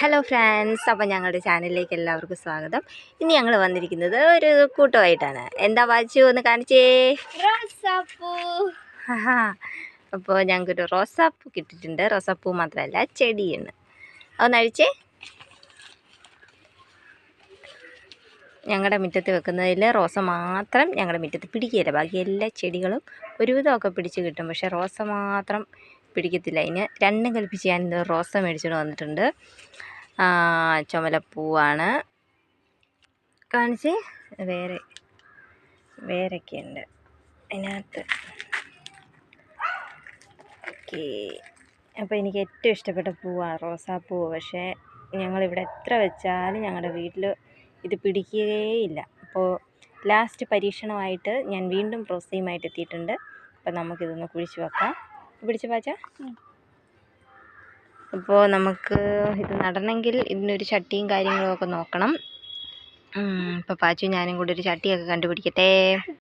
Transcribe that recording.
Hello friends അപ്പോൾ ഞങ്ങളുടെ ചാനലിലേക്ക് എല്ലാവർക്കും സ്വാഗതം. ഇനി ഞങ്ങൾ വന്നിരിക്കുന്നത് ഒരു കൂട്ടമായിട്ടാണ്. എന്താ വായിച്ചു ഒന്ന് കാണിച്ചേ. അപ്പോൾ ഞങ്ങൾക്കൊരു റോസാപ്പൂ കിട്ടിയിട്ടുണ്ട്. റോസാപ്പൂ മാത്രമല്ല ചെടിയാണ്. ഒന്ന് അഴിച്ചേ. ഞങ്ങളുടെ മുറ്റത്ത് വെക്കുന്നതിൽ റോസ മാത്രം ഞങ്ങളുടെ മുറ്റത്ത് പിടിക്കുകയില്ല ബാക്കി എല്ലാ ചെടികളും ഒരുവിധമൊക്കെ പിടിച്ച് കിട്ടും. പക്ഷേ റോസ മാത്രം പിടിക്കത്തില്ല. അതിന് രണ്ടും കൽപ്പിച്ച് ഞാൻ ഇന്ന് റോസ മേടിച്ചുകൊണ്ട് വന്നിട്ടുണ്ട്. ചുമലപ്പൂവാണ്. കാണിച്ച്? വേറെ വേറൊക്കെയുണ്ട് അതിനകത്ത്. ഓക്കെ. അപ്പോൾ എനിക്ക് ഏറ്റവും ഇഷ്ടപ്പെട്ട പൂവാണ് റോസാപ്പൂവ്. പക്ഷേ ഞങ്ങളിവിടെ എത്ര വെച്ചാലും ഞങ്ങളുടെ വീട്ടിൽ ഇത് പിടിക്കുകയില്ല അപ്പോൾ ലാസ്റ്റ് പരീക്ഷണമായിട്ട് ഞാൻ വീണ്ടും റോസയുമായിട്ട് എത്തിയിട്ടുണ്ട് അപ്പോൾ നമുക്കിതൊന്ന് കുഴിച്ച് വെക്കാം. പിടിച്ച് പാച്ച അപ്പോൾ നമുക്ക് ഇത് നടണമെങ്കിൽ ഇതിനൊരു ചട്ടിയും കാര്യങ്ങളും ഒക്കെ നോക്കണം. ഇപ്പോൾ പാച്ചു ഞാനും കൂടി ഒരു ചട്ടിയൊക്കെ കണ്ടുപിടിക്കട്ടെ.